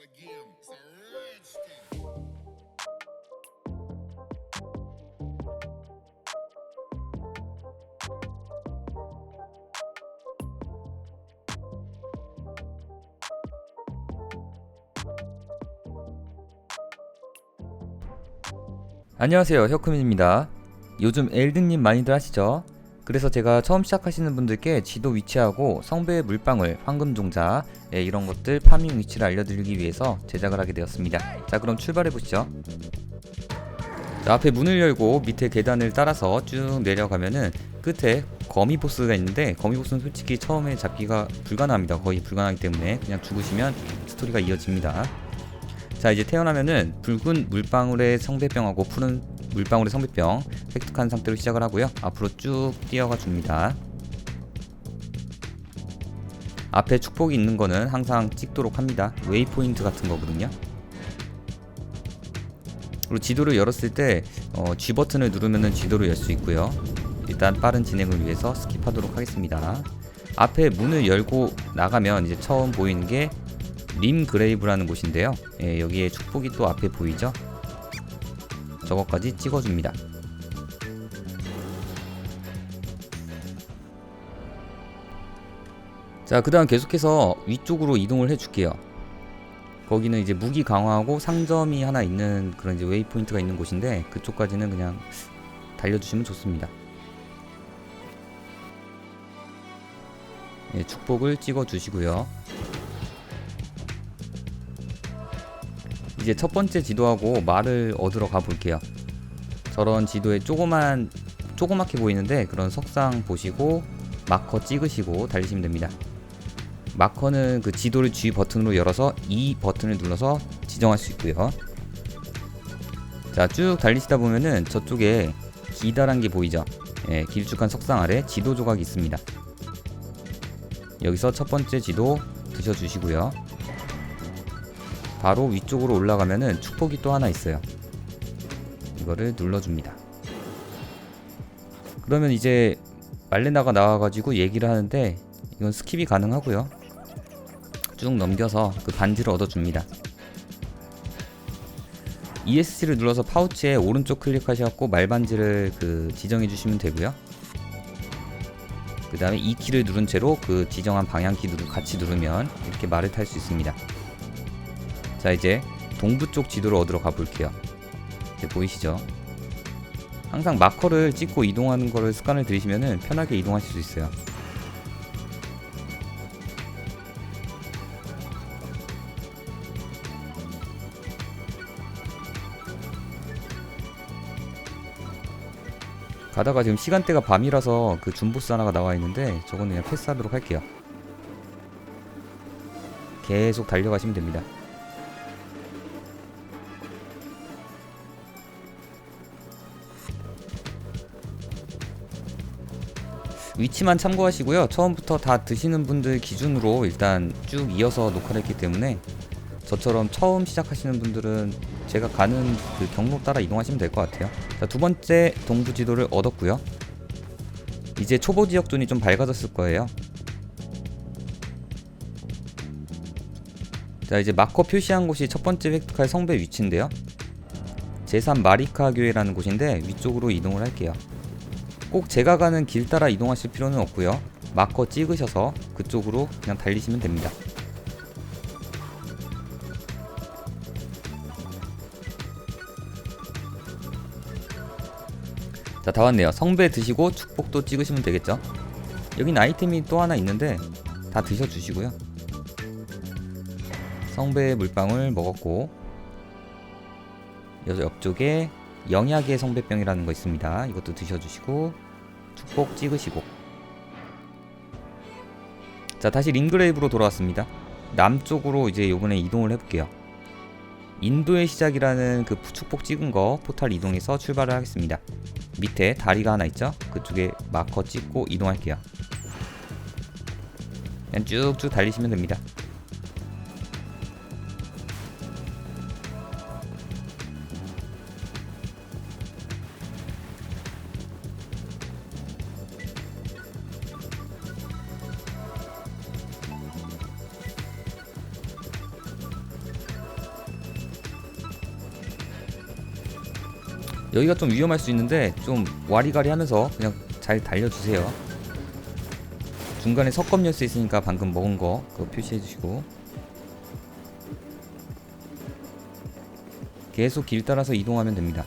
again. It's a rich thing. 안녕하세요 혁크민입니다 요즘 엘든님 많이들 하시죠? 그래서 제가 처음 시작하시는 분들께 지도 위치하고 성배의 물방울, 황금종자 예, 이런 것들 파밍 위치를 알려드리기 위해서 제작을 하게 되었습니다. 자 그럼 출발해 보시죠. 자, 앞에 문을 열고 밑에 계단을 따라서 쭉 내려가면은 끝에 거미 보스가 있는데 거미 보스는 솔직히 처음에 잡기가 불가능합니다. 거의 불가능하기 때문에 그냥 죽으시면 스토리가 이어집니다. 자 이제 태어나면은 붉은 물방울의 성배병하고 푸른 물방울의 성배병 획득한 상태로 시작을 하고요. 앞으로 쭉 뛰어가 줍니다. 앞에 축복이 있는 거는 항상 찍도록 합니다. 웨이포인트 같은 거거든요. 그리고 지도를 열었을 때 어, G 버튼을 누르면은 지도를 열 수 있고요. 일단 빠른 진행을 위해서 스킵하도록 하겠습니다. 앞에 문을 열고 나가면 이제 처음 보이는 게 림 그레이브라는 곳인데요. 예, 여기에 축복이 또 앞에 보이죠? 저것까지 찍어줍니다. 자, 그 다음 계속해서 위쪽으로 이동을 해줄게요. 거기는 이제 무기 강화하고 상점이 하나 있는 그런 이제 웨이포인트가 있는 곳인데 그쪽까지는 그냥 달려주시면 좋습니다. 예, 축복을 찍어 주시고요. 이제 첫 번째 지도하고 말을 얻으러 가볼게요. 저런 지도에 조그만 조그맣게 보이는데 그런 석상 보시고 마커 찍으시고 달리시면 됩니다. 마커는 그 지도를 G 버튼으로 열어서 E 버튼을 눌러서 지정할 수 있고요. 자, 쭉 달리시다 보면은 저쪽에 기다란 게 보이죠? 예, 길쭉한 석상 아래 지도 조각이 있습니다. 여기서 첫 번째 지도 드셔주시고요. 바로 위쪽으로 올라가면은 축복이 또 하나 있어요. 이거를 눌러줍니다. 그러면 이제 말레나가 나와가지고 얘기를 하는데 이건 스킵이 가능하고요. 쭉 넘겨서 그 반지를 얻어줍니다. ESC를 눌러서 파우치에 오른쪽 클릭하셔갖고 말반지를 그 지정해 주시면 되고요. 그 다음에 E 키를 누른 채로 그 지정한 방향키 누르 같이 누르면 이렇게 말을 탈 수 있습니다. 자 이제 동부 쪽 지도를 얻으러 가볼게요. 이제 보이시죠? 항상 마커를 찍고 이동하는 거를 습관을 들이시면 편하게 이동하실 수 있어요. 가다가 지금 시간대가 밤이라서 그 줌보스 하나가 나와 있는데 저건 그냥 패스하도록 할게요. 계속 달려가시면 됩니다 위치만 참고하시고요. 처음부터 다 드시는 분들 기준으로 일단 쭉 이어서 녹화를 했기 때문에 저처럼 처음 시작하시는 분들은 제가 가는 그 경로 따라 이동하시면 될 것 같아요. 자, 두 번째 동부 지도를 얻었고요. 이제 초보 지역 존이 좀 밝아졌을 거예요. 자, 이제 마커 표시한 곳이 첫 번째 획득할 성배 위치인데요. 제3 마리카 교회라는 곳인데 위쪽으로 이동을 할게요. 꼭 제가 가는 길 따라 이동하실 필요는 없고요. 마커 찍으셔서 그쪽으로 그냥 달리시면 됩니다. 자, 다 왔네요. 성배 드시고 축복도 찍으시면 되겠죠. 여긴 아이템이 또 하나 있는데 다 드셔주시고요. 성배 물방울 먹었고 여기 옆쪽에 영약의 성배병이라는 거 있습니다. 이것도 드셔주시고 축복 찍으시고 자 다시 링그레이브로 돌아왔습니다. 남쪽으로 이제 요번에 이동을 해볼게요. 인도의 시작이라는 그 축복 찍은 거 포탈 이동해서 출발을 하겠습니다. 밑에 다리가 하나 있죠? 그쪽에 마커 찍고 이동할게요. 그냥 쭉쭉 달리시면 됩니다. 여기가 좀 위험할 수 있는데 좀 와리가리 하면서 그냥 잘 달려주세요. 중간에 석검 열쇠 있으니까 방금 먹은 거 그거 표시해 주시고 계속 길 따라서 이동하면 됩니다.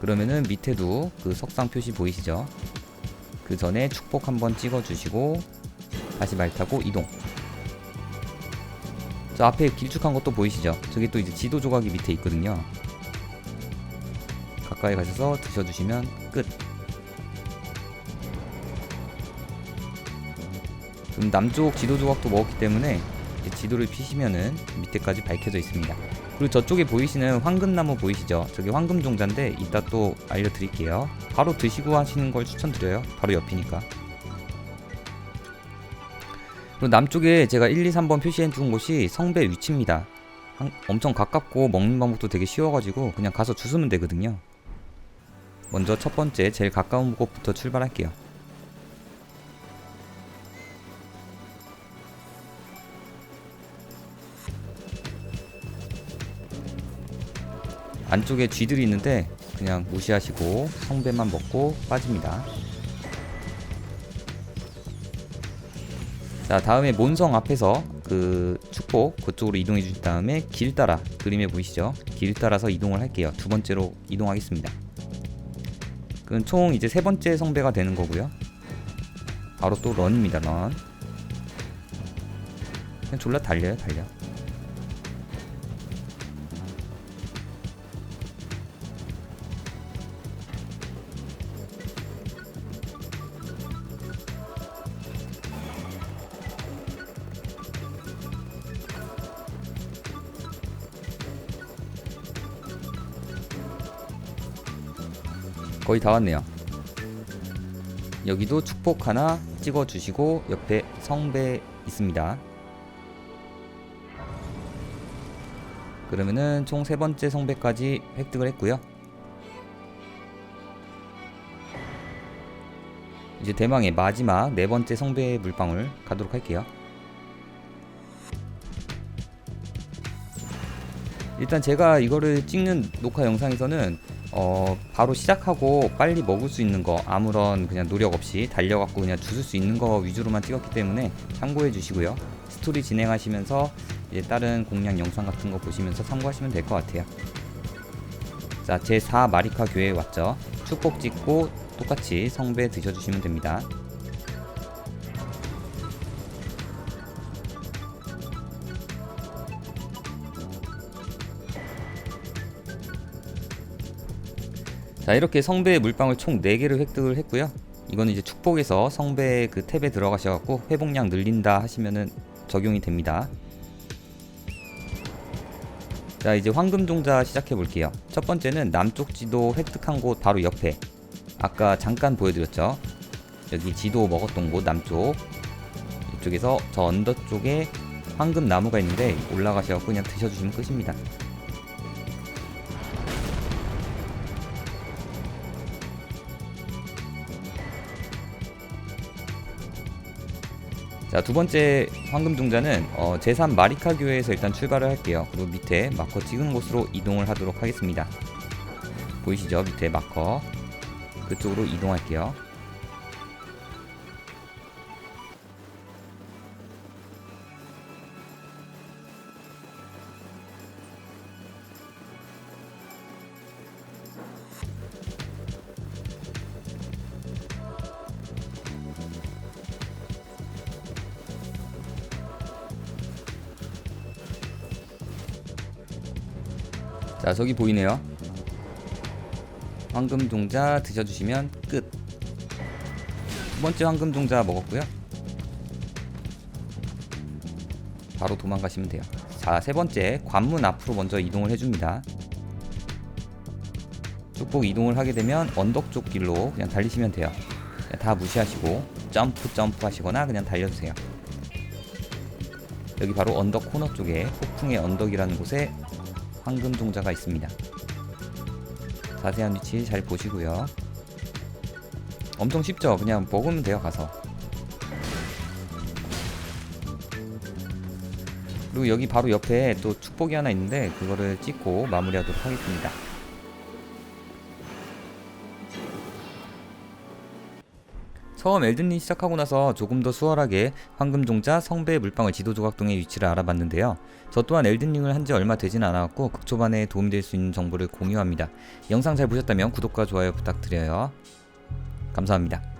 그러면은 밑에도 그 석상 표시 보이시죠? 그 전에 축복 한번 찍어 주시고 다시 말 타고 이동. 저 앞에 길쭉한 것도 보이시죠? 저기 또 이제 지도 조각이 밑에 있거든요. 가까이 가셔서 드셔주시면 끝. 그럼 남쪽 지도 조각도 먹었기 때문에 지도를 피시면은 밑에까지 밝혀져 있습니다. 그리고 저쪽에 보이시는 황금나무 보이시죠? 저게 황금 종자인데 이따 또 알려드릴게요. 바로 드시고 하시는 걸 추천드려요. 바로 옆이니까. 그리고 남쪽에 제가 1, 2, 3번 표시해 준 곳이 성배 위치입니다. 한- 엄청 가깝고 먹는 방법도 되게 쉬워가지고 그냥 가서 주스면 되거든요. 먼저 첫 번째 제일 가까운 곳부터 출발할게요. 안쪽에 쥐들이 있는데 그냥 무시하시고 성배만 먹고 빠집니다. 자 다음에 몬성 앞에서 그 축복 그쪽으로 이동해 주신 다음에 길 따라 그림에 보이시죠? 길 따라서 이동을 할게요. 두 번째로 이동하겠습니다. 그럼 총 이제 세 번째 성배가 되는 거고요. 바로 또 런입니다. 런. 그냥 졸라 달려요, 달려. 거의 다 왔네요. 여기도 축복 하나 찍어 주시고 옆에 성배 있습니다. 그러면은 총 세 번째 성배까지 획득을 했고요. 이제 대망의 마지막 네 번째 성배 물방울 가도록 할게요. 일단 제가 이거를 찍는 녹화 영상에서는 어 바로 시작하고 빨리 먹을 수 있는 거 아무런 그냥 노력 없이 달려갖고 그냥 주술 수 있는 거 위주로만 찍었기 때문에 참고해 주시고요. 스토리 진행하시면서 이제 다른 공략 영상 같은 거 보시면서 참고하시면 될 것 같아요. 자 제4 마리카 교회에 왔죠? 축복 찍고 똑같이 성배 드셔주시면 됩니다 자 이렇게 성배의 물방울 총 4개를 획득을 했고요. 이거는 이제 축복에서 성배 그 탭에 들어가셔갖고 회복량 늘린다 하시면은 적용이 됩니다. 자 이제 황금 종자 시작해 볼게요. 첫 번째는 남쪽 지도 획득한 곳 바로 옆에. 아까 잠깐 보여드렸죠? 여기 지도 먹었던 곳 남쪽. 이쪽에서 저 언더 쪽에 황금 나무가 있는데 올라가셔갖고 그냥 드셔주시면 끝입니다 자, 두 번째 황금 종자는 어, 제3 마리카 교회에서 일단 출발을 할게요. 그리고 밑에 마커 찍은 곳으로 이동을 하도록 하겠습니다. 보이시죠? 밑에 마커. 그쪽으로 이동할게요. 자, 저기 보이네요. 황금 종자 드셔주시면 끝. 두 번째 황금 종자 먹었고요. 바로 도망가시면 돼요. 자, 세 번째 관문 앞으로 먼저 이동을 해줍니다. 쭉복 이동을 하게 되면 언덕 쪽 길로 그냥 달리시면 돼요. 다 무시하시고 점프 점프 하시거나 그냥 달려주세요. 여기 바로 언덕 코너 쪽에 폭풍의 언덕이라는 곳에 황금 종자가 있습니다. 자세한 위치 잘 보시고요. 엄청 쉽죠? 그냥 먹으면 돼요, 가서. 그리고 여기 바로 옆에 또 축복이 하나 있는데 그거를 찍고 마무리하도록 하겠습니다. 처음 엘든링 시작하고 나서 조금 더 수월하게 황금종자, 성배, 물방울, 지도조각 등의 위치를 알아봤는데요. 저 또한 엘든링을 한 지 얼마 되진 않았고 극초반에 도움이 될수 있는 정보를 공유합니다. 영상 잘 보셨다면 구독과 좋아요 부탁드려요. 감사합니다.